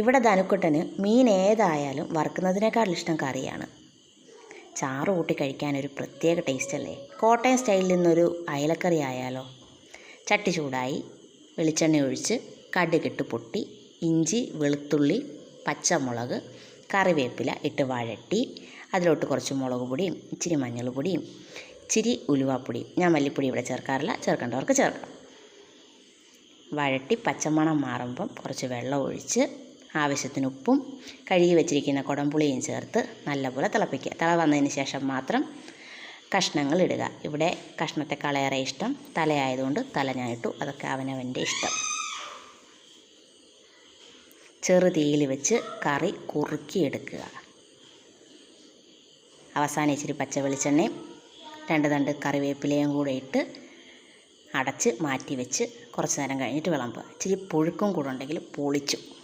ഇവിടെ ധനുക്കുട്ടന് മീൻ ഏതായാലും വറുക്കുന്നതിനേക്കാൾ ഇഷ്ടം കറിയാണ്. ചാറ് കൂട്ടി കഴിക്കാൻ ഒരു പ്രത്യേക ടേസ്റ്റ് അല്ലേ? കോട്ടയം സ്റ്റൈലിൽ നിന്നൊരു അയലക്കറി ആയാലോ? ചട്ടി ചൂടായി വെളിച്ചെണ്ണ ഒഴിച്ച് കടുകിട്ട് പൊട്ടി ഇഞ്ചി വെളുത്തുള്ളി പച്ചമുളക് കറിവേപ്പില ഇട്ട് വഴട്ടി അതിലോട്ട് കുറച്ച് മുളക് പൊടിയും ഇച്ചിരി മഞ്ഞൾ പൊടിയും ഇച്ചിരി ഉലുവാപ്പൊടിയും ഞാൻ മല്ലിപ്പൊടി ഇവിടെ ചേർക്കാറില്ല ചേർക്കേണ്ടവർക്ക് ചേർക്കാം. വഴട്ടി പച്ചമണം മാറുമ്പം കുറച്ച് വെള്ളം ഒഴിച്ച് ആവശ്യത്തിന് ഉപ്പും കഴുകി വെച്ചിരിക്കുന്ന കുടംപുളിയും ചേർത്ത് നല്ലപോലെ തിളപ്പിക്കുക. തിള വന്നതിന് ശേഷം മാത്രം കഷ്ണങ്ങൾ ഇടുക. ഇവിടെ കഷ്ണത്തെക്കാളേറെ ഇഷ്ടം തലയായതുകൊണ്ട് തല ഞാൻ ഇട്ടു. അതൊക്കെ അവനവന്റെ ഇഷ്ടം. ചെറു തീയിൽ വെച്ച് കറി കുറുക്കിയെടുക്കുക. അവസാനം ഇച്ചിരി പച്ച വെളിച്ചെണ്ണയും രണ്ട് തണ്ട് കറിവേപ്പിലയും കൂടെ ഇട്ട് അടച്ച് മാറ്റി വെച്ച് കുറച്ച് നേരം കഴിഞ്ഞിട്ട് വിളമ്പുക. ഇച്ചിരി പുഴുക്കും കൂടെ ഉണ്ടെങ്കിൽ പൊളിച്ചു.